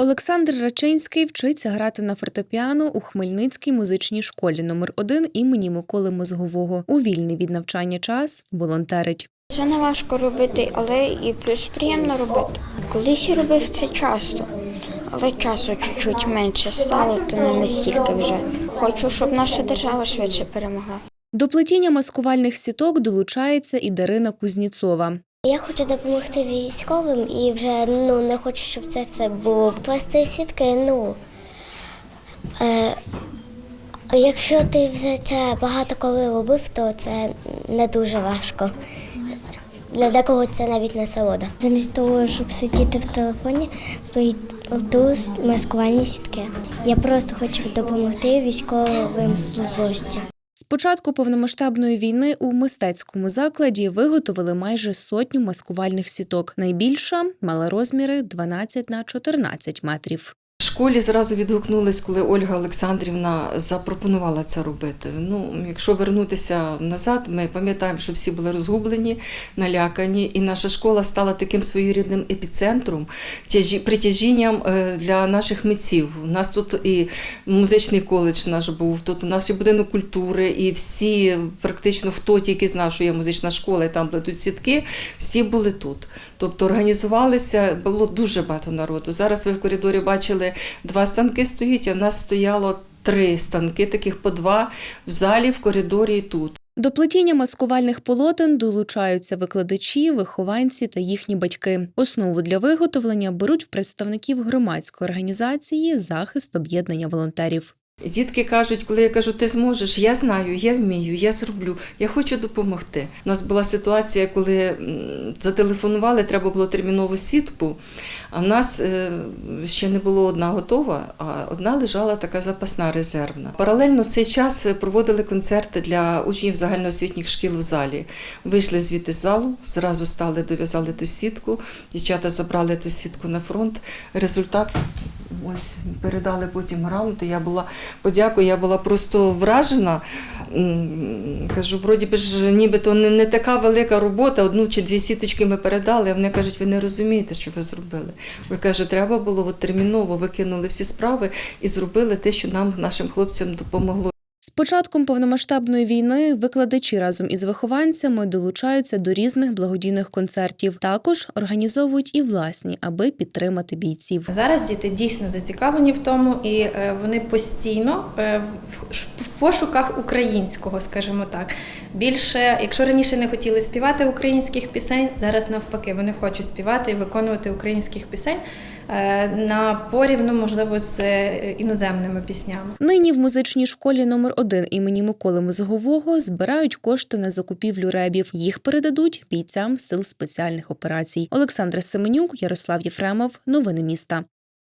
Олександр Рачинський вчиться грати на фортепіано у Хмельницькій музичній школі номер 1 імені Миколи Мозгового. У вільний від навчання час волонтерить. Це не важко робити, але і плюс приємно робити. Колись я робив це часто, але часу чуть-чуть менше стало, то не настільки вже. Хочу, щоб наша держава швидше перемогла. До плетіння маскувальних сіток долучається і Дарина Кузніцова. Я хочу допомогти військовим і вже ну не хочу, щоб це все було. Плести сітки, ну е, якщо ти вже це багато коли робив, то це не дуже важко. Для декого це навіть не солода. Замість того, щоб сидіти в телефоні, плету маскувальні сітки. Я просто хочу допомогти військовим службовцям. Початку повномасштабної війни у мистецькому закладі виготовили майже сотню маскувальних сіток. Найбільша мала розміри 12 на 14 метрів. Школі зразу відгукнулись, коли Ольга Олександрівна запропонувала це робити. Ну, якщо вернутися назад, ми пам'ятаємо, що всі були розгублені, налякані, і наша школа стала таким своєрідним епіцентром, тяжі- притяжінням е, для наших митців. У нас тут і музичний коледж наш був, тут у нас і будинок культури, і всі, практично хто тільки знав, що є музична школа, і там плетуть сітки, всі були тут. Тобто організувалися, було дуже багато народу. Зараз ви в коридорі бачили, два станки стоїть, а в нас стояло три станки, таких по два в залі, в коридорі і тут. До плетіння маскувальних полотен долучаються викладачі, вихованці та їхні батьки. Основу для виготовлення беруть представників громадської організації захист об'єднання волонтерів. Дітки кажуть, коли я кажу, ти зможеш, я знаю, я вмію, я зроблю, я хочу допомогти. У нас була ситуація, коли зателефонували, треба було термінову сітку, а в нас е, ще не було одна готова, а одна лежала така запасна резервна. Паралельно в цей час проводили концерти для учнів загальноосвітніх шкіл в залі. Вийшли звідти з залу, зразу стали, дов'язали ту сітку. Дівчата забрали ту сітку на фронт. Результат ось передали потім грамоту. Я була подякую, я була просто вражена. Кажу, вроді би ж нібито не, не така велика робота, одну чи дві сіточки ми передали, а вони кажуть, ви не розумієте, що ви зробили. Ви каже, треба було от терміново викинули всі справи і зробили те, що нам, нашим хлопцям, допомогло. Початком повномасштабної війни викладачі разом із вихованцями долучаються до різних благодійних концертів. Також організовують і власні, аби підтримати бійців. Зараз діти дійсно зацікавлені в тому, і е, вони постійно е, в- пошуках українського, скажімо так. Більше, якщо раніше не хотіли співати українських пісень, зараз навпаки, вони хочуть співати і виконувати українських пісень на порівну, можливо, з е, іноземними піснями. Нині в музичній школі номер 1 імені Миколи Мозгового збирають кошти на закупівлю ребів. Їх передадуть бійцям сил спеціальних операцій. Олександра Семенюк, Ярослав Єфремов. Новини міста.